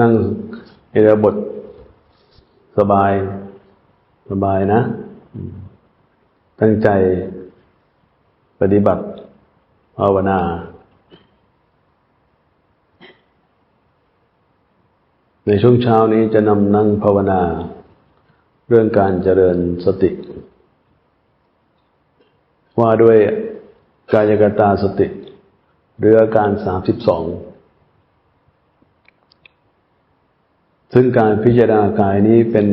นั่งอิริยาบถสบาย สบายนะ ตั้งใจปฏิบัติภาวนาในช่วงเช้านี้จะนำนั่งภาวนา เรื่องการเจริญสติ ว่าด้วยกายกตาสติ หรืออาการสามสิบสอง ซึ่งการพิจารณากายนี้เป็น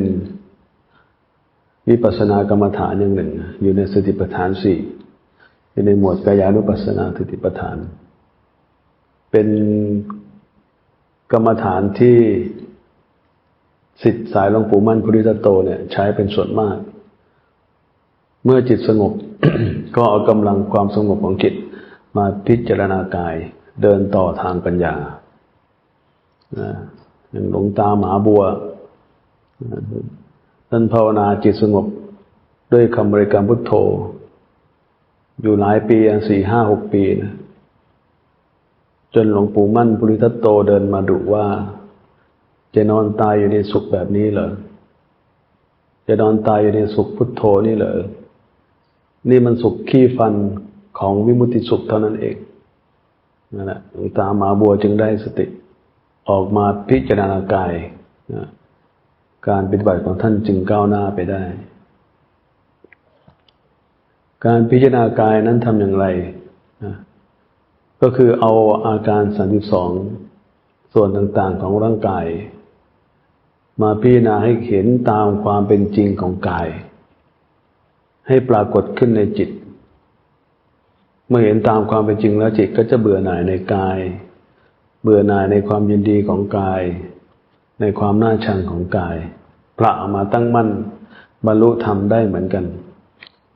วิปัสสนากรรมฐานอย่างหนึ่ง อยู่ในสติปัฏฐานสี่อยู่ในหมวดกายานุปัสสนาสติปัฏฐาน เป็นกรรมฐานที่สิทธิสายหลวงปู่มั่นพุทธิตโตเนี่ยใช้เป็นส่วนมาก เมื่อจิตสงบ ก็เอากำลังความสงบของจิตมาพิจารณากายเดินต่อทางปัญญา อย่างหลวงตาหมาบัวท่านภาวนาจิตสงบด้วยคำบริกรรมพุทโธ อยู่หลายปีสี่ห้าหกปีนะจนหลวงปู่มั่นปุริทัตโตเดินมาดุว่า จะนอนตายอยู่ในสุขแบบนี้เหรอจะนอนตายอยู่ในสุขพุทโธนี่เหรอนี่มันสุขขี้ฟันของวิมุติสุขเท่านั้นเองนั่นแหละหลวงตาหมาบัวจึงได้สติ ออกมาพิจารณากายการปฏิบัติของท่านจึงก้าวหน้าไปได้ การพิจารณากายนั้นทำอย่างไรก็คือเอาอาการสามสิบสองส่วนต่างๆของร่างกาย มาพิจารณาให้เห็นตามความเป็นจริงของกาย ให้ปรากฏขึ้นในจิต เมื่อเห็นตามความเป็นจริงแล้วจิตก็จะเบื่อหน่ายในกาย เบื่อหน่ายในความยินดีของกาย ในความน่าชังของกายพระออกมาตั้งมั่นบรรลุธรรมได้เหมือนกัน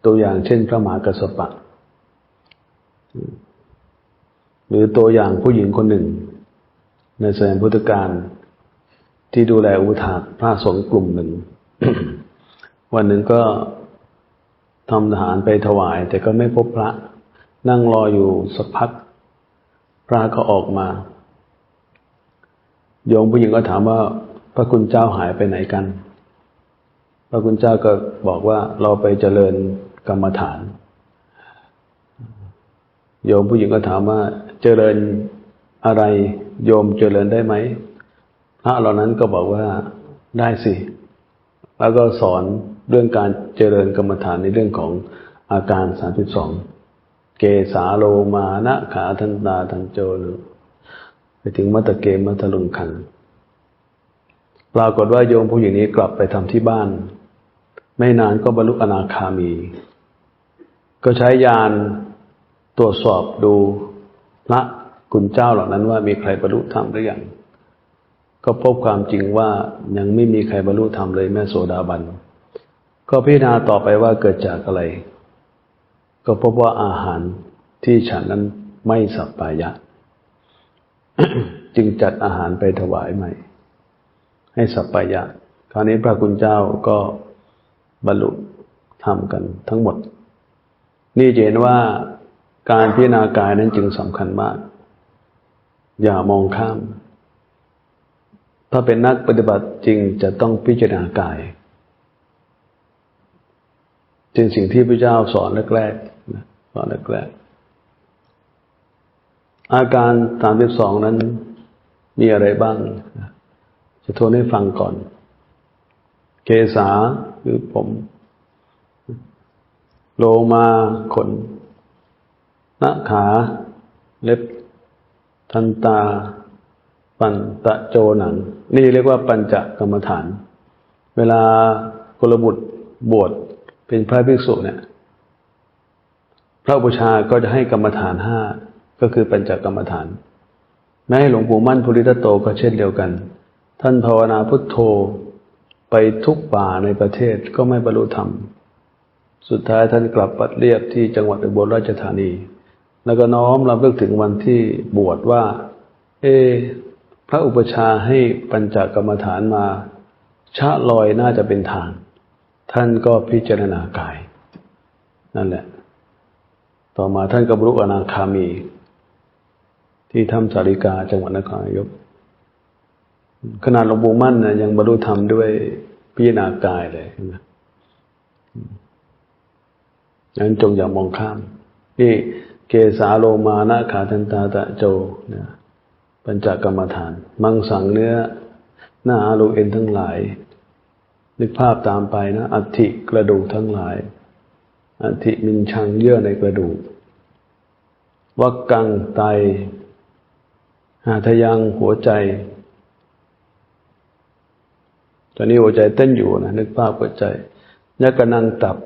ตัวอย่างเช่นพระมหากัสปะ หรือตัวอย่างผู้หญิงคนหนึ่ง ในสมัยพุทธกาลที่ดูแลอุทาพระสงฆ์กลุ่มหนึ่ง วันหนึ่งก็ทำทหารไปถวาย แต่ก็ไม่พบพระ นั่งรออยู่สักพัก พระก็ออกมา โยมผู้หญิงก็ถามว่า พระคุณเจ้าหายไปไหนกัน พระคุณเจ้าก็บอกว่าเราไปเจริญกรรมฐาน โยมผู้หญิงก็ถามว่า เจริญอะไร โยมเจริญได้ไหมพระเหล่านั้นก็บอกว่าได้สิ แล้วก็สอนเรื่องการเจริญกรรมฐานในเรื่องของอาการสามสิบสองเกสาโลมานะขาทันตาทันโจหรือ ถึงมัตเกมมัตลุงคันปรากฏว่าโยมผู้หญิงนี้กลับไปทำที่บ้าน ไม่นานก็บรรลุอนาคามี ก็ใช้ยานตรวจสอบดูพระคุณเจ้าเหล่านั้นว่ามีใครบรรลุธรรมหรือยังก็พบความจริงว่ายังไม่มีใครบรรลุธรรมเลยแม่โสดาบัน ก็พิจารณาต่อไปว่าเกิดจากอะไร ก็พบว่าอาหารที่ฉันนั้นไม่สัปปายะ จึงจัดอาหารไปถวายใหม่ ให้สัปปายะ คราวนี้พระคุณเจ้าก็บรรลุทำกันทั้งหมด นี่เห็นว่าการพิจารณากายนั้นจึงสำคัญมาก อย่ามองข้าม ถ้าเป็นนักปฏิบัติจริงจะต้องพิจารณากายจึงสิ่งที่พระเจ้าสอนแรกๆสอนแรกๆ อาการสามสิบสองนั้นมีอะไรบ้าง จะทวนให้ฟังก่อน เกษาคือผม โลมาขนหน้าขา เล็บ ทันตา ปันตะโจหนัง นี่เรียกว่าปัญจกรรมฐาน เวลากลบุตรบวชเป็นพระภิกษุเนี่ย พระบูชาก็จะให้กรรมฐานห้า ก็คือปัญจกรรมฐาน แม้หลวงปู่มั่นภูริทัตโตก็เช่นเดียวกัน ท่านภาวนาพุทโธไปทุกป่าในประเทศก็ไม่บรรลุธรรม สุดท้ายท่านกลับปัดเรียบที่จังหวัดอุบลราชธานี แล้วก็น้อมรำลึกถึงวันที่บวชว่า เอ พระอุปชาให้ปัญจกรรมฐานมาชะลอยน่าจะเป็นทาง ท่านก็พิจารณากาย นั่นแหละ ต่อมาท่านก็บรรลุอนาคามี ที่ถ้ำสาริกาจังหวัดนครนายก ขนาดหลวงปู่มั่นนะยังบรรลุธรรมด้วยพิจารณากายเลยนไหมนั้นจงอย่ามองข้าม นี่เกสาโลมานะขาทันตาตะโจนะปัญจกรรมฐาน มังสังเนื้อ หน้าอารูเอ็นทั้งหลาย นึกภาพตามไปนะ อัฐิกระดูกทั้งหลาย อัฐิมินชังเยื่อในกระดูกวักกังไต หาทยังหัวใจ ตอนนี้หัวใจเต้นอยู่นะนึกภาพหัวใจยักกนังตับ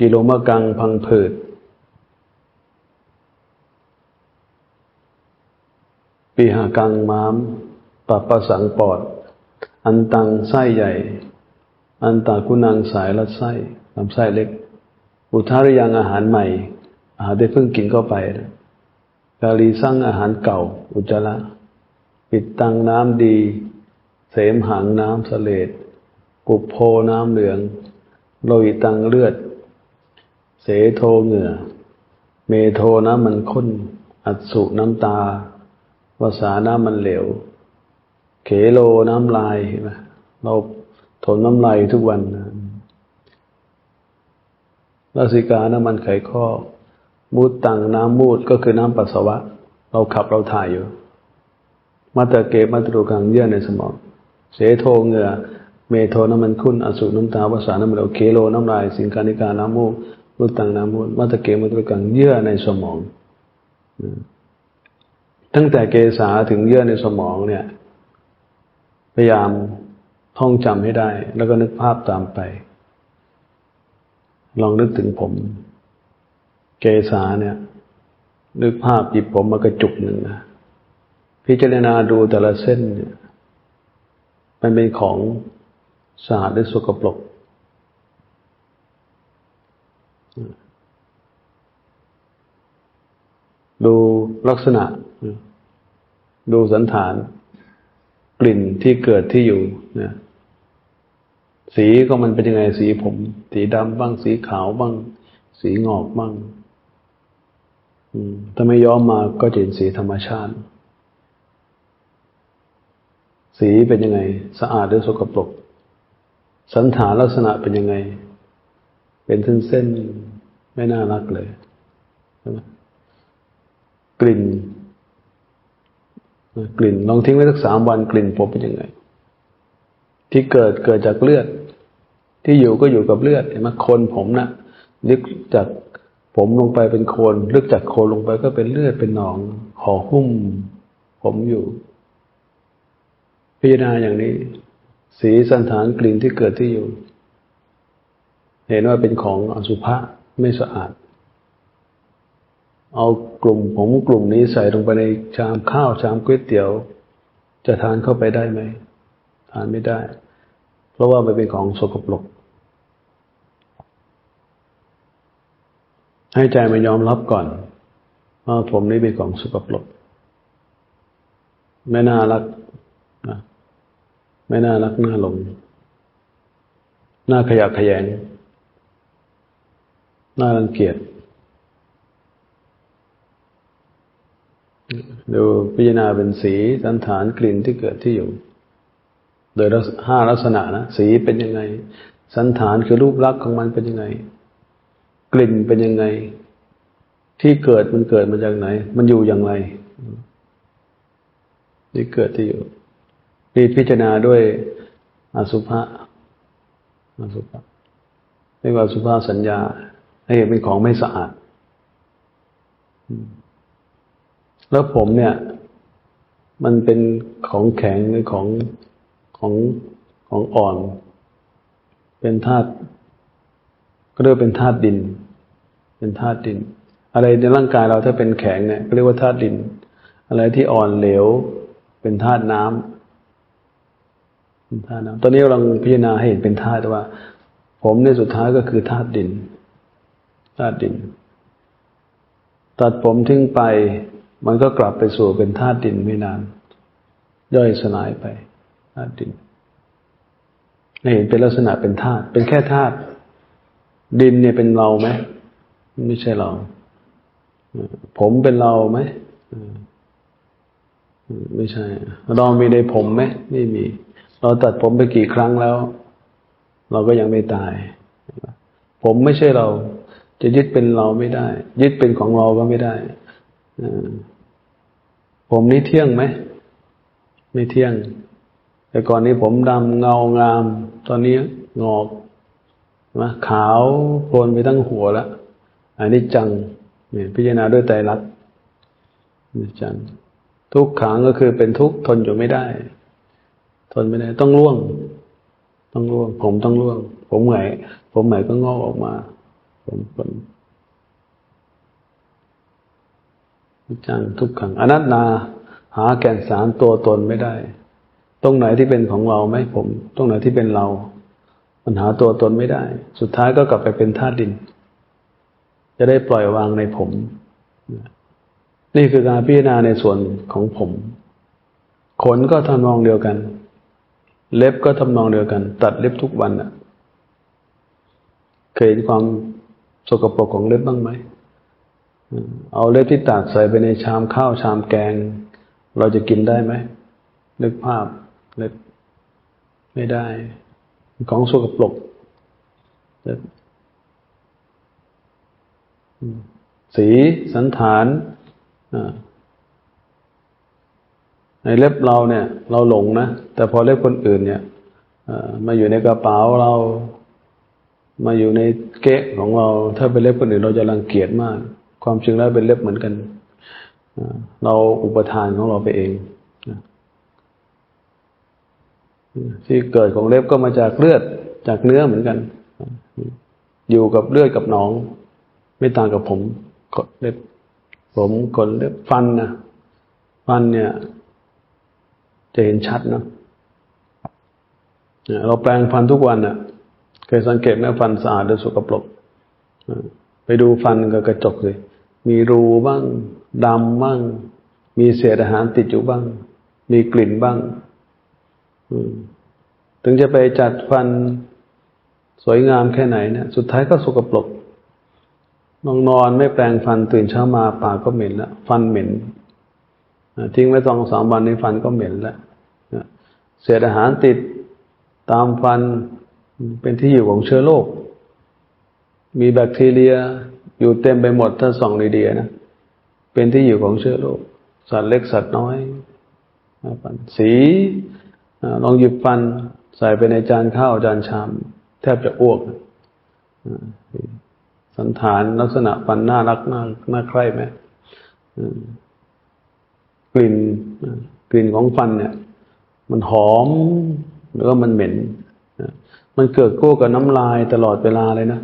กิโลมะกังพังผืดปีหากังม้ามปัปปะสังปอด อันตังไส้ใหญ่ อันตากุนังสายลัดไส้ลำไส้เล็ก อุทาริยังอาหารใหม่ อาหารที่เพิ่งกินเข้าไปนะ กาลีสร้างอาหารเก่า อุจจาระ ปิดตังน้ำดี เสมหังน้ำเสลดปุบโพน้ำเหลือง โลหิตังเลือด เสโทเหงื่อ เมโทน้ำมันข้น อัดสุน้ำตาวาสาน้ำมันเหลว เขโลน้ำลายเห็นไหมเราทนน้ำลายทุกวันนะลาสิกาน้ำมันไขข้อ มูดตังน้ำมูดก็คือน้ำปัสสาวะ เราขับเราถ่ายอยู่ มาตะเกมาตรุกังเยื่อในสมอง เสโทเหงื่อ เมโทน้ำมันขุ่นอสุน้ำตาวาสาน้ำมันเหลวเคโลน้ำลาย สิงคานิกาน้ำมูกมูดตังน้ำมูดมาตะเกมาตรุกังเยื่อในสมอง ตั้งแต่เกษาถึงเยื่อในสมองเนี่ย พยายามท่องจำให้ได้ แล้วก็นึกภาพตามไป ลองนึกถึงผม เกษาเนี่ย นึกภาพหยิบผมมากระจุกหนึ่งนะพิจารณาดูแต่ละเส้นเนี่ย มันเป็นของสะอาดหรือสกปรกดูลักษณะ ดูสันฐาน กลิ่นที่เกิดที่อยู่นะสีก็มันเป็นยังไงสีผม สีดำบ้าง สีขาวบ้าง สีงอกบ้าง ถ้าไม่ย้อมมาก็จะเห็นสีธรรมชาติ สีเป็นยังไง สะอาดหรือสกปรก สันฐานลักษณะเป็นยังไง เป็นเส้นเส้นไม่น่ารักเลย กลิ่น กลิ่นลองทิ้งไว้สักสามวันกลิ่นผมเป็นยังไง ที่เกิดเกิดจากเลือด ที่อยู่ก็อยู่กับเลือดเห็นไหมคนผมนะ่ะลึกจาก ผมลงไปเป็นโคนลึกจากโคนลงไปก็เป็นเลือดเป็นหนองห่อหุ้ม ผมอยู่ พิจารณาอย่างนี้ สีสันฐานกลิ่นที่เกิดที่อยู่ เห็นว่าเป็นของอสุภะไม่สะอาด เอากลุ่มผมกลุ่มนี้ใส่ลงไปในชามข้าวชามก๋วยเตี๋ยว จะทานเข้าไปได้ไหมทานไม่ได้ เพราะว่ามันเป็นของสกปรก ให้ใจมันยอมรับก่อนว่าผมนี้เป็นของสกปรกไม่น่ารักนะไม่น่ารักน่าหลงน่าขยะขยงน่ารังเกียจดูพิจารณาเป็นสีสันฐานกลิ่นที่เกิดที่อยู่ โดยห้าลักษณะนะ สีเป็นยังไง สันฐานคือรูปลักษณ์ของมันเป็นยังไง กลิ่นเป็นยังไง ที่เกิดมันเกิดมาจากไหน มันอยู่อย่างไรที่เกิดที่อยู่นี่พิจารณาด้วยอสุภะอสุภะเรียกว่าสุภะสัญญา ให้เห็นเป็นของไม่สะอาด แล้วผมเนี่ย มันเป็นของแข็งหรือของของของอ่อน เป็นธาตุก็เรียกเป็นธาตุดิน เป็นธาตุดิน อะไรในร่างกายเราถ้าเป็นแข็งเนี่ยก็เรียกว่าธาตุดิน อะไรที่อ่อนเหลว เป็นธาตุน้ำเป็นธาตุน้ำตอนนี้เราพิจารณาให้เห็นเป็นธาตุว่า ผมในสุดท้ายก็คือธาตุดินธาตุดิน ตัดผมทิ้งไป มันก็กลับไปสู่เป็นธาตุดินไม่นาน ย่อยสลายไปธาตุดินเห็นเป็นลักษณะเป็นธาตุเป็นแค่ธาตุดินเนี่ยเป็นเราไหม ไม่ใช่เรา ผมเป็นเราไหมไม่ใช่ เรามีในผมไหมไม่มี เราตัดผมไปกี่ครั้งแล้ว เราก็ยังไม่ตาย ผมไม่ใช่เรา จะยึดเป็นเราไม่ได้ ยึดเป็นของเราก็ไม่ได้ผมนี้เที่ยงไหมไม่เที่ยง แต่ก่อนนี้ผมดำเงางาม ตอนนี้งอกนะขาวโพลนไปทั้งหัวแล้ว อันนี้จังเนี่ยพิจารณาด้วยใจรักอนิจจัง ทุกขังก็คือเป็นทุกข์ทนอยู่ไม่ได้ ทนไม่ได้ต้องร่วง ต้องร่วง ผมต้องร่วง ผมไหนผมไหนก็งอกออกมา ผมผมอนิจจังทุกขังอนัตนาหาแก่นสารตัวตนไม่ได้ ตรงไหนที่เป็นของเราไหมผม ตรงไหนที่เป็นเรา มันหาตัวตนไม่ได้ สุดท้ายก็กลับไปเป็นธาตุดิน จะได้ปล่อยวางในผม นี่คือการพิจารณาในส่วนของผม ขนก็ทำนองเดียวกัน เล็บก็ทำนองเดียวกัน ตัดเล็บทุกวันอะเคยเห็นความสกปรกของเล็บบ้างไหม เอาเล็บที่ตัดใส่ไปในชามข้าวชามแกง เราจะกินได้ไหมนึกภาพเล็บไม่ได้ ของสกปรกเล็บ สีสันฐานในเล็บเราเนี่ย เราหลงนะ แต่พอเล็บคนอื่นเนี่ยมาอยู่ในกระเป๋าเรา มาอยู่ในเกะของเรา ถ้าเป็นเล็บคนอื่นเราจะรังเกียจมาก ความจริงแล้วเป็นเล็บเหมือนกัน เราอุปทานของเราไปเอง ที่เกิดของเล็บก็มาจากเลือดจากเนื้อเหมือนกัน อยู่กับเลือดกับหนอง ไม่ต่างกับผมกดเล็บผมขนเล็บฟันนะฟันเนี่ย จะเห็นชัดนะเราแปลงฟันทุกวันน่ะเคยสังเกตไหมฟันสะอาดหรือสกปรกไปดูฟันกับกระจกเลยมีรูบ้างดำบ้าง มีเศษอาหารติดอยู่บ้าง มีกลิ่นบ้างถึงจะไปจัดฟันสวยงามแค่ไหนเนี่ยสุดท้ายก็สกปรก นอนนอนไม่แปรงฟันตื่นเช้ามาปากก็เหม็นแล้วฟันเหม็นทิ้งไว้สองสามวันในฟันก็เหม็นแล้วเศษอาหารติดตามฟันเป็นที่อยู่ของเชื้อโรคมีแบคทีเรียอยู่เต็มไปหมดถ้าส่องดีๆนะเป็นที่อยู่ของเชื้อโรคสัตว์เล็กสัตว์น้อยฟันสีลองหยิบฟันใส่ไปในจานข้าวจานชาม แทบจะอ้วก สันฐานลักษณะฟันน่ารักน่าน่าใคร่ไหมกลิ่นกลิ่นของฟันเนี่ย มันหอมแล้วก็มันเหม็นมันเกิดโก้กับน้ำลายตลอดเวลาเลยนะ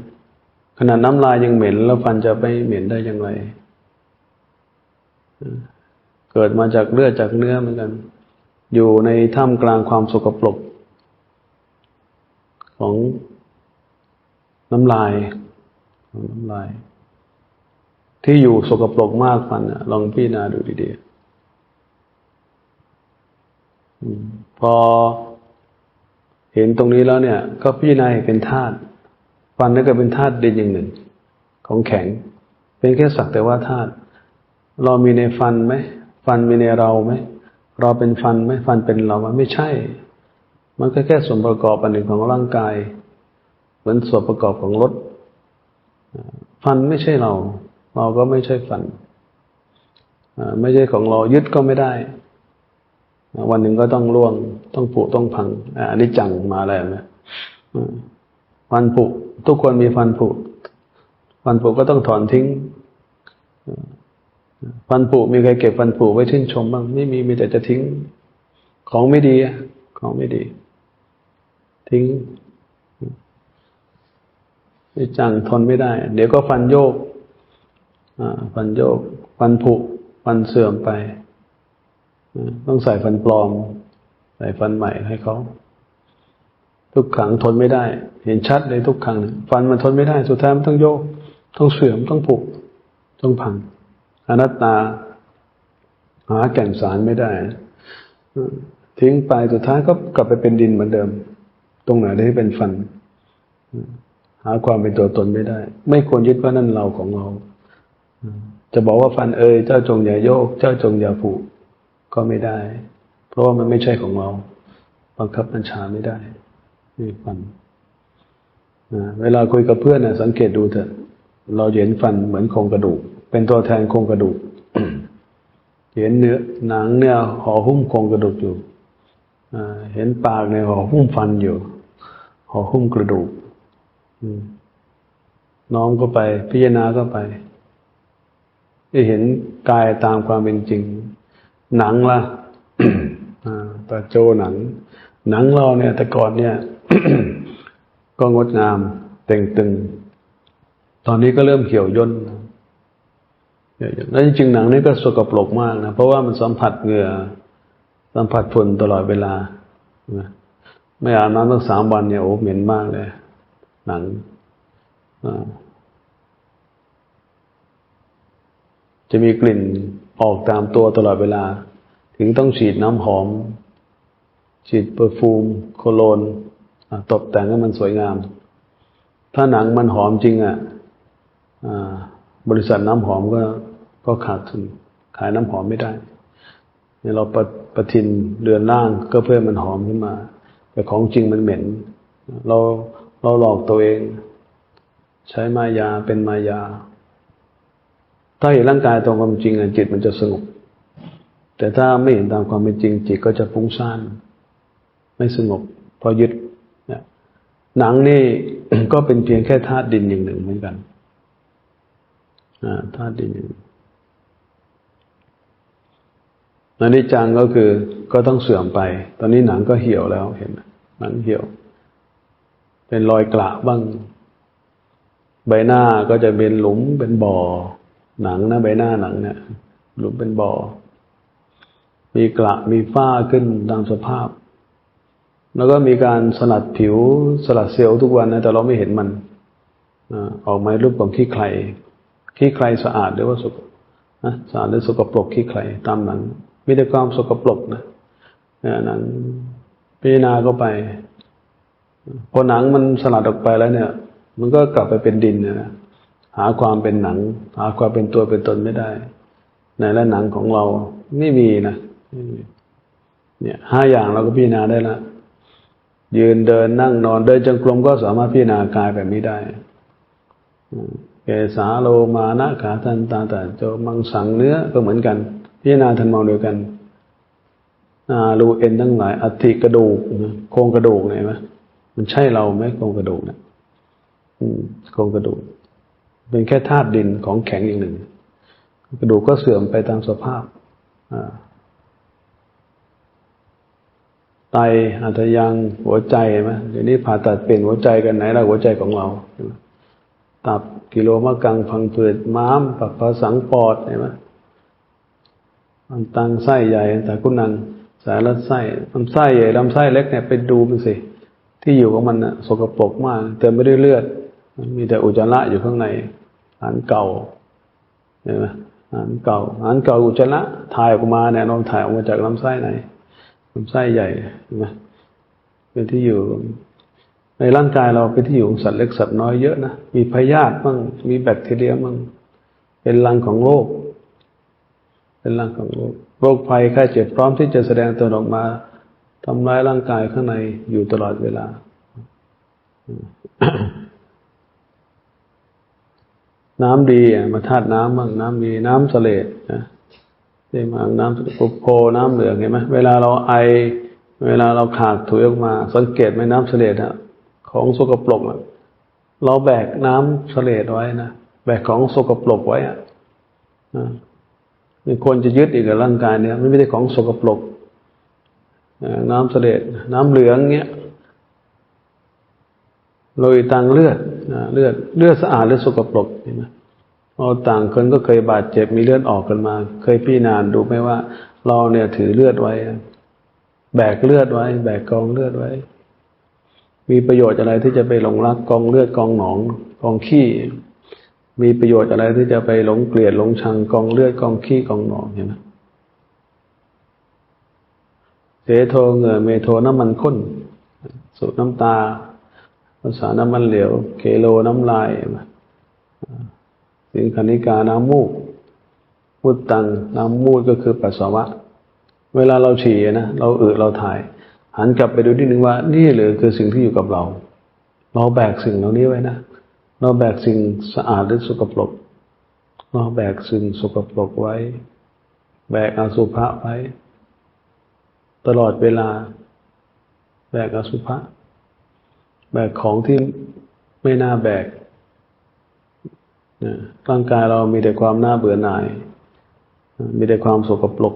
ขนาดน้ำลายยังเหม็น แล้วฟันจะไปเหม็นได้อย่างไรเกิดมาจากเลือดจากเนื้อเหมือนกัน อยู่ในท่ามกลางความสกปรกของน้ำลาย ของน้ำลาย ที่อยู่สกปรกมากฟันลองพิจารณาดูดีๆพอเห็นตรงนี้แล้วเนี่ย ก็พิจารณาเป็นธาตุฟันนั่นก็เป็นธาตุดินอย่างหนึ่ง ของแข็ง เป็นแค่สักแต่ว่าธาตุเรามีในฟันไหมฟันมีในเราไหมเราเป็นฟันไหมฟันเป็นเราไหมไม่ใช่ มันก็แค่ส่วนประกอบอันหนึ่งของร่างกาย เหมือนส่วนประกอบของรถ ฟันไม่ใช่เรา เราก็ไม่ใช่ฟัน ไม่ใช่ของเรายึดก็ไม่ได้ วันหนึ่งก็ต้องร่วง ต้องผุต้องพังอันนี้จังมาแล้วนะฟันผุทุกคนมีฟันผุฟันผุก็ต้องถอนทิ้งฟันผุมีใครเก็บฟันผุไว้ชื่นชมบ้างไม่มีมีแต่จะทิ้ง ของไม่ดีของไม่ดี ทิ้ง ไม่จังทนไม่ได้ เดี๋ยวก็ฟันโยกฟันโยก ฟันผุ ฟันเสื่อมไป ต้องใส่ฟันปลอม ใส่ฟันใหม่ให้เขา ทุกขังทนไม่ได้ เห็นชัดเลยทุกขัง ฟันมันทนไม่ได้ สุดท้ายมันต้องโยก ต้องเสื่อม ต้องผุ ต้องพัง อนัตตา หาแก่นสารไม่ได้ ทิ้งไป สุดท้ายก็กลับไปเป็นดินเหมือนเดิม ตรงไหนที่เป็นฟันาความเป็นตัวตนไม่ได้ ไม่ควรยึดว่านั่นเราของเรา จะบอกว่าฟันเอยเจ้าจงอย่าโยก เจ้าจงอย่าผุก็ไม่ได้ เพราะว่ามันไม่ใช่ของเรา บังคับบัญชาไม่ได้นี่ฟันนะเวลาคุยกับเพื่อนนะสังเกตดูเถอะเราเห็นฟันเหมือนโครงกระดูก เป็นตัวแทนโครงกระดูก เห็นเนื้อหนังเนี่ยห่อหุ้มโครงกระดูกอยู่เห็นปากเนี่ยห่อหุ้มฟันอยู่ห่อหุ้มกระดูก น้อมก็ไป พิจารณาก็ไปได้เห็นกายตามความเป็นจริง หนังล่ะอ่าตาโจหนัง หนังเราเนี่ย แต่ก่อนเนี่ย ก็งดงามเต่งตึง ตอนนี้ก็เริ่มเหี่ยวย่นนะแล้วจริงๆหนังนี่ก็สกปรกมากนะ เพราะว่ามันสัมผัสเหงื่อสัมผัสฝุ่นตลอดเวลานะไม่อาบน้ำตั้งสามวันเนี่ยโอ้เหม็นมากเลย หนังจะมีกลิ่นออกตามตัวตลอดเวลา ถึงต้องฉีดน้ำหอม ฉีดเปอร์ฟูม โคโลนตกแต่งให้มันสวยงาม ถ้าหนังมันหอมจริงอะอ่าบริษัทน้ำหอมก็ก็ขาดทุนขายน้ำหอมไม่ได้เนี่ยเราประประทินเรือนร่างก็เพื่อมันหอมขึ้นมา แต่ของจริงมันเหม็น เรา เราหลอกตัวเอง ใช้มายาเป็นมายา ถ้าเห็นร่างกายตรงความจริงจิตมันจะสงบแต่ถ้าไม่เห็นตามความเป็นจริง จิตก็จะฟุ้งซ่านไม่สงบเพราะยึดหนังนี่ก็เป็นเพียงแค่ธาตุดินอย่างหนึ่งเหมือนกันธาตุดินอย่างหนึ่งอันนี้จังก็คือก็ต้องเสื่อมไป ตอนนี้หนังก็เหี่ยวแล้วเห็นไหมหนังเหี่ยว เป็นรอยกระบ้าง ใบหน้าก็จะเป็นหลุมเป็นบ่อ หนังนะใบหน้าหนังเนี่ย หลุมเป็นบ่อ มีกระมีฝ้าขึ้นตามสภาพ แล้วก็มีการสลัดผิวสลัดเซลล์ทุกวันนะแต่เราไม่เห็นมันอาอกมารูปของขี้ใครขี้ใครสะอาดหรือว่าสกนะสะอาดหรือสกปรกขี้ใครตามหนังมีแต่ความสกปรกนะเนี่ยหนังพิจารณาก็ไป พอหนังมันสลัดออกไปแล้วเนี่ย มันก็กลับไปเป็นดินนะหาความเป็นหนัง หาความเป็นตัวเป็นตนไม่ได้ในและหนังของเราไม่มีนะเนี่ยห้าอย่างเราก็พิจารณาได้ละยืนเดินนั่งนอนเดินจงกรมก็สามารถพิจารณากายแบบนี้ได้เกสาโลมานะขาทันตาแต่โจมังสังเนื้อก็เหมือนกัน พิจารณาทันมองเดียวกันอารูเอ็นทั้งหลายอัฐิกระดูกโครงกระดูกเนี่ยไหม มันใช่เราไหมโครงกระดูกเนะอืมโครงกระดูก เป็นแค่ธาตุดินของแข็งอย่างหนึ่ง กระดูกก็เสื่อมไปตามสภาพอ่าไตอาจจะยังหัวใจไหมเดี๋ยวนี้ผ่าตัดเปลี่ยนหัวใจกันไหนละหัวใจของเราตับกิโลมะกังพังผืดม้ามปับภาสังปอดเห็นไหมมันตังไส้ใหญ่แต่กุนังสายลัดไส้ลำไส้ใหญ่ลำไส้เล็กเนี่ยไปดูมันสิ ที่อยู่ของมันน่ะสกปรกมากเต็มไปด้วยเลือด มีแต่อุจจาระอยู่ข้างในอาหารเก่าเห็นไหมอาหารเก่าอาหารเก่าอุจจาระถ่ายออกมาเนี่ยลองถ่ายออกมาจากลำไส้ไหนลำไส้ใหญ่เห็นไหมเป็นที่อยู่ ในร่างกายเราเป็นที่อยู่ของสัตว์เล็กสัตว์น้อยเยอะนะมีพยาธิบ้างมีแบคทีเรียบ้างเป็นรังของโรคเป็นรังของโรคโรคภัยไข้เจ็บพร้อมที่จะแสดงตัวออกมา ทำร้ายร่างกายข้างในอยู่ตลอดเวลา น้ำดีมาธาตุน้ำบ้างน้ำดีน้ำเสลดนะเช่มาน้ำปุโพน้ำเหลืองเห็นไหมเวลาเราไอ เวลาเราขากถุยออกมา สังเกตไหมน้ำเสลดอะของสกปรกอะเราแบกน้ำเสลดไว้นะแบกของสกปรกไว้อะมีคนจะยึดอีกกับร่างกายเนี่ยมันไม่ใช่ของสกปรก น้ำเสลดน้ำเหลืองเงี้ยโรยตังเลือดเลือดเลือดสะอาดหรือสกปรกเห็นไหมเราต่างคนก็เคยบาดเจ็บมีเลือดออกกันมา เคยพี่นานดูไหมว่า เราเนี่ยถือเลือดไว้ แบกเลือดไว้ แบกกองเลือดไว้ มีประโยชน์อะไรที่จะไปหลงรักกองเลือดกองหนองกองขี้ มีประโยชน์อะไรที่จะไปหลงเกลียดหลงชังกองเลือดกองขี้กองหนองเห็นไหม เสโทเหงื่อเมโทน้ำมันข้น สูบน้ำตาภาษาน้ำมันเหลวเคโลน้ำลายสิงคณิกาน้ำมูกมุดตังน้ำมูดก็คือปัสสาวะ เวลาเราฉี่นะเราอึเราถ่าย หันกลับไปดูนิดนึงว่า นี่หรือคือสิ่งที่อยู่กับเรา เราแบกสิ่งเหล่านี้ไว้นะเราแบกสิ่งสะอาดหรือสกปรกเราแบกสิ่งสกปรกไว้ แบกอสุภะไว้ ตลอดเวลา แบกอสุภะแบกของที่ไม่น่าแบกร่างกายเรามีแต่ความน่าเบื่อหน่าย มีแต่ความสกปรก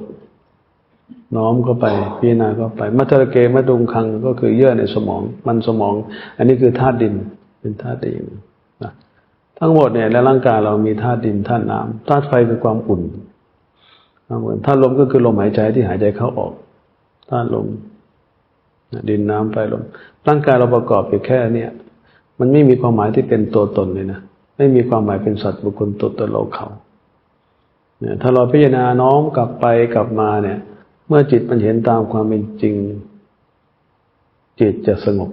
น้อมเข้าไป พิจารณาเข้าไป มัทรเกมัตุงคังก็คือเยื่อในสมอง มันสมอง อันนี้คือธาตุดิน เป็นธาตุดินนะทั้งหมดเนี่ยในร่างกายเรามีธาตุดินธาตุน้ำธาตุไฟคือความอุ่นธาตุลมก็คือลมหายใจที่หายใจเข้าออก ธาตุลมดินน้ำไฟลมร่างกายเราประกอบอยู่แค่เนี้ยมันไม่มีความหมายที่เป็นตัวตนเลยนะไม่มีความหมายเป็นสัตว์บุคคลตัวตนเราเขาเนี่ยถ้าเราพิจารณาน้อมกลับไปกลับมาเนี่ย เมื่อจิตมันเห็นตามความเป็นจริง จิตจะสงบ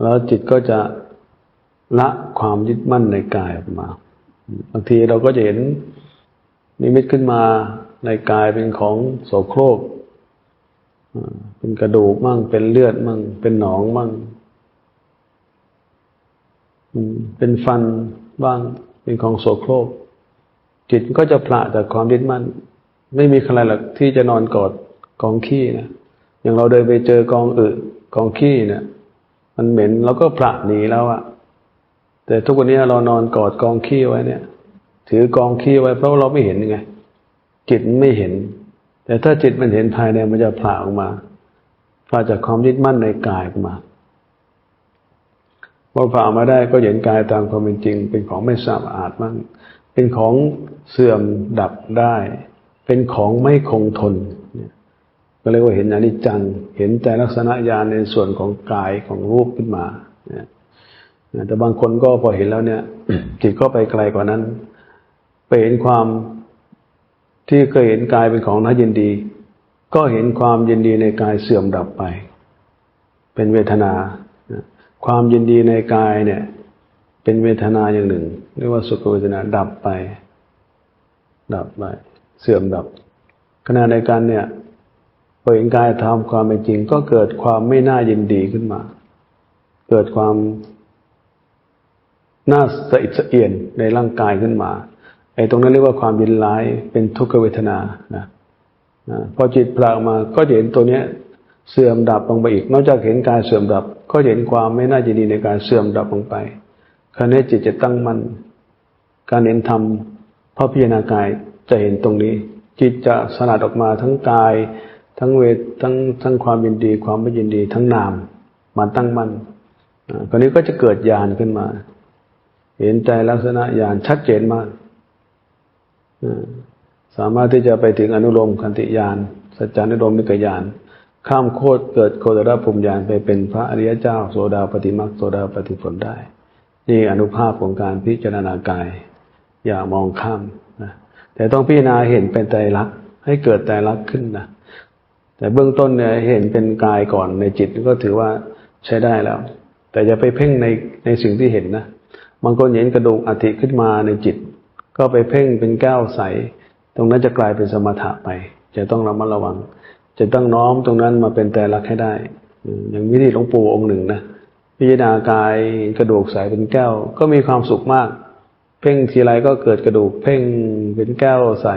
แล้วจิตก็จะละความยึดมั่นในกายออกมาบางทีเราก็จะเห็นนิมิตขึ้นมาในกายเป็นของโสโครก เป็นกระดูกมั่ง เป็นเลือดมั่ง เป็นหนองมั่งเป็นฟันบ้าง เป็นของโสโครก จิตก็จะพละจากความยึดมั่น ไม่มีใครหรอกที่จะนอนกอดกองขี้นะอย่างเราเดินไปเจอกองอึกองขี้เนี่ย มันเหม็นเราก็พละหนีแล้วอะแต่ทุกวันนี้เรานอนกอดกองขี้ไว้เนี่ย ถือกองขี้ไว้เพราะเราไม่เห็นไงจิตไม่เห็น แต่ถ้าจิตมันเห็นภายในมันจะพละออกมาพละจากความยึดมั่นในกายออกมาพอผ่ามาได้ก็เห็นกายตามความเป็นจริง เป็นของไม่สะอาดมั่งเป็นของเสื่อมดับได้ เป็นของไม่คงทนเนี่ยก็เรียกว่าเห็นอนิจจัง เห็นแต่ลักษณะญาณในส่วนของกายของรูปขึ้นมาเนี่ยแต่บางคนก็พอเห็นแล้วเนี่ยจิตก็ไปไกลกว่านั้น ไปเห็นความ ที่เคยเห็นกายเป็นของน่ายินดี ก็เห็นความยินดีในกายเสื่อมดับไป เป็นเวทนา ความยินดีในกายเนี่ย เป็นเวทนาอย่างหนึ่งเรียกว่าสุขเวทนาดับไป ดับไป เสื่อมดับขณะในการเนี่ยพอเห็นกายทำความเป็นจริง ก็เกิดความไม่น่ายินดีขึ้นมา เกิดความน่าสะอิดสะเอียนในร่างกายขึ้นมา ไอ้ตรงนั้นเรียกว่าความยินร้ายเป็นทุกขเวทนานะพอจิตพลากมาก็จะเห็นตัวเนี้ยเสื่อมดับลงไปอีก นอกจากเห็นกายเสื่อมดับ ก็เห็นความไม่น่ายินดีในการเสื่อมดับลงไปคราวนี้จิตจะตั้งมัน่นการเห็นธรรมเพราะพิจารณากายจะเห็นตรงนี้ จิตจะสลัดออกมาทั้งกาย ทั้งเวททั้งทั้งความยินดี ความไม่ยินดี ทั้งนามมาตั้งมัน่นคราวนี้ก็จะเกิดญาณขึ้นมา เห็นใจลักษณะญาณชัดเจนมาก สามารถที่จะไปถึงอนุโลมคันติญาณสัจจานุโลมนิกญาณข้ามโคตรเกิดโคตรภูมิญาณไปเป็นพระอริยเจ้าโสดาปฏิมักโสดาปฏิผลได้ นี่อนุภาพของการพิจารณากาย อย่ามองข้ามนะแต่ต้องพิจารณาเห็นเป็นใจรักให้เกิดใจรักขึ้นนะแต่เบื้องต้นเนี่ยเห็นเป็นกายก่อนในจิตก็ถือว่าใช้ได้แล้ว แต่อย่าไปเพ่งในในสิ่งที่เห็นนะบางคนเห็นกระดูกอธิขึ้นมาในจิต ก็ไปเพ่งเป็นแก้วใส ตรงนั้นจะกลายเป็นสมถะไป จะต้องระมัดระวัง จะต้องน้อมตรงนั้นมาเป็นแต่ลักให้ได้ อย่างวิธีหลวงปู่องค์หนึ่งนะพิจารณากายกระดูกใสเป็นแก้ว ก็มีความสุขมาก เพ่งทีไรก็เกิดกระดูก เพ่งเป็นแก้วใส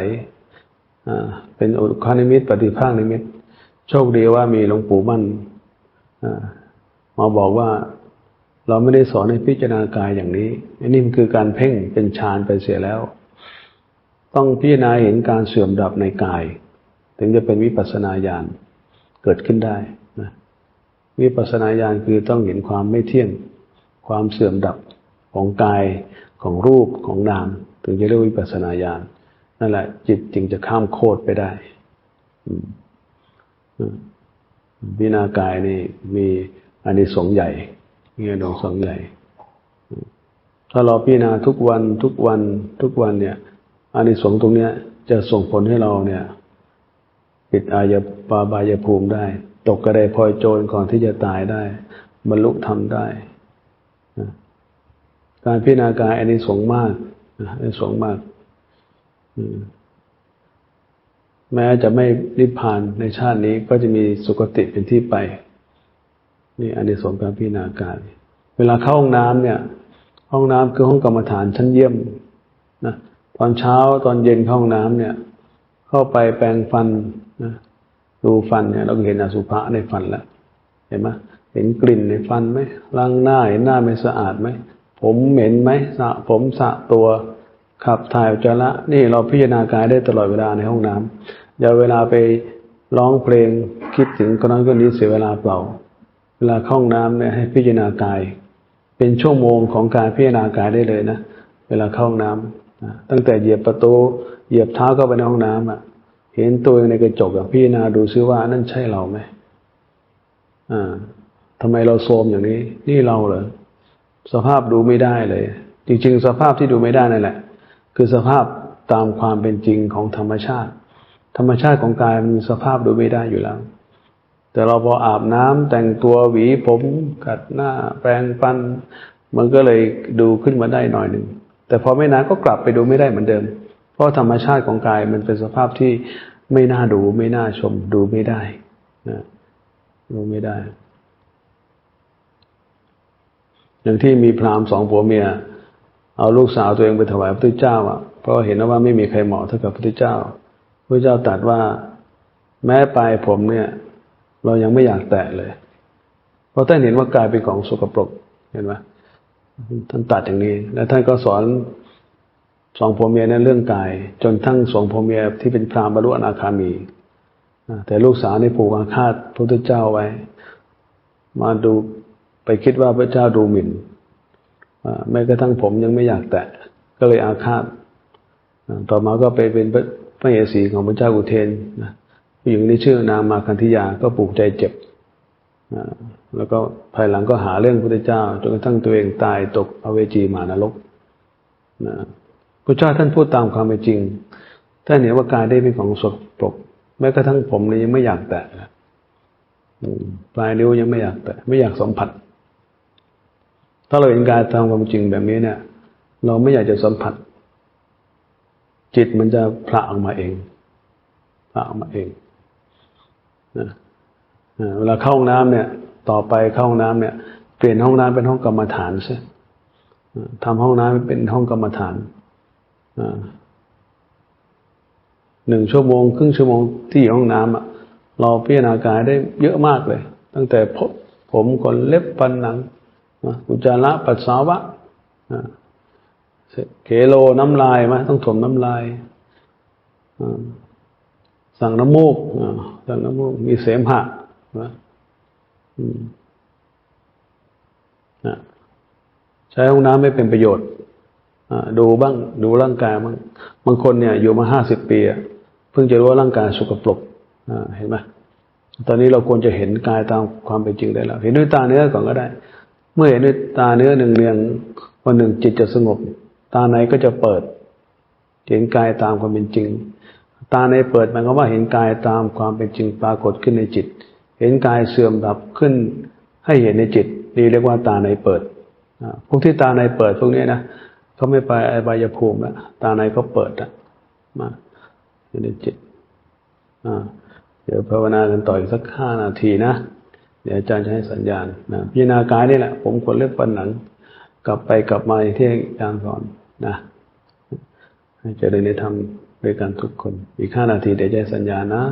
เป็นอุคานิมิตปฏิภาคนิมิตโชคดีว่ามีหลวงปู่มั่นมาบอกว่า เราไม่ได้สอนให้พิจารณากายอย่างนี้อันนี้มันคือการเพ่งเป็นฌานไปเสียแล้ว ต้องพิจารณาเห็นการเสื่อมดับในกาย ถึงจะเป็นวิปัสนาญาณเกิดขึ้นได้นะวิปัสนาญาณคือต้องเห็นความไม่เที่ยง ความเสื่อมดับของกายของรูปของนาม ถึงจะเรียกวิปัสนาญาณนั่นแหละ จิตจึงจะข้ามโคตรไปได้วินากายนี่มีอันนี้สงใหญ่ มีอันนี้สงใหญ่ ถ้าเราพิจารณาทุกวันทุกวันทุกวันเนี่ยอันนี้สงตรงเนี้ยจะส่งผลให้เราเนี่ยปิดอายปาบายภูมิได้ ตกกระไดพลอยโจรก่อนที่จะตายได้ บรรลุธรรมได้ การพิจารณากายอันนี้สงมากอันนี้สงมาก แม้จะไม่นิพพานในชาตินี้ก็จะมีสุคติเป็นที่ไป นี่อันนี้สงการพิจารณากาย เวลาเข้าห้องน้ำเนี่ย ห้องน้ำคือห้องกรรมฐานชั้นเยี่ยมนะตอนเช้าตอนเย็นเข้าห้องน้ำเนี่ย เข้าไปแปรงฟันนะดูฟันเนี่ยเราเห็นอสุภะในฟันแล้วเห็นไหมเห็นกลิ่นในฟันไหมล้างหน้าเห็นหน้าไม่สะอาดไหมผมเหม็นไหมสระผมสระตัวขับถ่ายอุจจาระนี่เราพิจารณากายได้ตลอดเวลาในห้องน้ำอย่าเวลาไปร้องเพลงคิดถึงคนนั้นคนนี้เสียเวลาเปล่า ลาเข้าห้องน้ำเนี่ยให้พิจารณากาย เป็นชั่วโมงของการพิจารณากายได้เลยนะเวลาเข้าห้องน้ำนะตั้งแต่เหยียบประตูเหยียบเท้าเข้าไปในห้องน้ำอะ เห็นตัวเองในกระจกอะพิจารณาดูซิว่านั่นใช่เราไหมอ่าทำไมเราโทรมอย่างนี้ นี่เราเหรอสภาพดูไม่ได้เลย จริง ๆ สภาพที่ดูไม่ได้นั่นแหละ คือสภาพตามความเป็นจริงของธรรมชาติ ธรรมชาติของกายมีสภาพดูไม่ได้อยู่แล้ว แต่เราพออาบน้ำแต่งตัวหวีผมกัดหน้าแปรงฟัน มันก็เลยดูขึ้นมาได้หน่อยหนึ่งแต่พอไม่นานก็กลับไปดูไม่ได้เหมือนเดิม เพราะธรรมชาติของกายมันเป็นสภาพที่ไม่น่าดูไม่น่าชม ดูไม่ได้นะดูไม่ได้ อย่างที่มีพราหมณ์สองผัวเมีย เอาลูกสาวตัวเองไปถวายพระพุทธเจ้าอะเพราะเห็นว่าไม่มีใครเหมาะเท่ากับพระพุทธเจ้าพระเจ้าตรัสว่า แม้ปลายผมเนี่ย เรายังไม่อยากแตะเลย เพราะท่านเห็นว่ากายเป็นของสกปรกเห็นไหมท่านตัดอย่างนี้ แล้วท่านก็สอนสองผัวเมียในเรื่องกาย จนทั้งสองผัวเมียที่เป็นพราหมบรรลุอนาคามีแต่ลูกสาวในผูกอาฆาตพระพุทธเจ้าไว้ มาดูไปคิดว่าพระเจ้าดูหมิ่นแม้กระทั่งผมยังไม่อยากแตะ ก็เลยอาฆาตต่อมาก็ไปเป็นพระเยสีของพระเจ้าอุเทนนะ ผู้หญิงที่ชื่อนางมาคันธิยาก็ปลูกใจเจ็บแล้วก็ภายหลังก็หาเรื่องพระเจ้าจนกระทั่งตัวเองตายตกอเวจีมานรกนะพระเจ้าท่านพูดตามความเป็นจริงท่านเห็นว่ากายได้เป็นของสกปรกแม้กระทั่งผมเลยยังไม่อยากแตะปลายนิ้วยังไม่อยากแตะไม่อยากสัมผัส ถ้าเราเห็นกายตามความจริงแบบนี้เนี่ย เราไม่อยากจะสัมผัส จิตมันจะพละออกมาเองพละออกมาเอง เวลาเข้าห้องน้ำเนี่ย ต่อไปเข้าห้องน้ำเนี่ย เปลี่ยนห้องน้ำเป็นห้องกรรมฐานใช่ทำห้องน้ำเป็นห้องกรรมฐานหนึ่งชั่วโมง ครึ่งชั่วโมงที่ห้องน้ำอะ เราพิจารณากายได้เยอะมากเลย ตั้งแต่ผมขนเล็บปันหนังอุจจาระปัสสาวะเกโลน้ำลายมาต้องถมน้ำลาย สั่งน้ำมูกสั่งน้ำมูก มีเสมหะนะใช้ห้องน้ำไม่เป็นประโยชน์ดูบ้าง ดูร่างกายบ้างบางคนเนี่ย อยู่มาห้าสิบปีเพิ่งจะรู้ว่าร่างกายสกปรกเห็นไหมตอนนี้เราควรจะเห็นกายตามความเป็นจริงได้แล้ว เห็นด้วยตาเนื้อก่อนก็ได้ เมื่อเห็นด้วยตาเนื้อหนึ่งเรียงวันหนึ่งจิตจะสงบ ตาในก็จะเปิด เห็นกายตามความเป็นจริง ตาในเปิดหมายความว่าเห็นกายตามความเป็นจริงปรากฏขึ้นในจิต เห็นกายเสื่อมดับขึ้นให้เห็นในจิตนี่เรียกว่าตาในเปิดพวกที่ตาในเปิดพวกนี้นะเขาไม่ไปอบายภูมิแล้วตาในเขาเปิดอะมาอยู่ในจิตเดี๋ยวภาวนากันต่ออีกสักห้านาทีนะเดี๋ยวอาจารย์จะให้สัญญาณนะพิจารณากายนี่แหละ ผมควรเลือกปันหนัง กลับไปกลับมาที่อาจารย์สอนนะให้เจริญในธรรม ด้วยกันทุกคน อีกห้านาทีเดี๋ยวจะให้สัญญานะ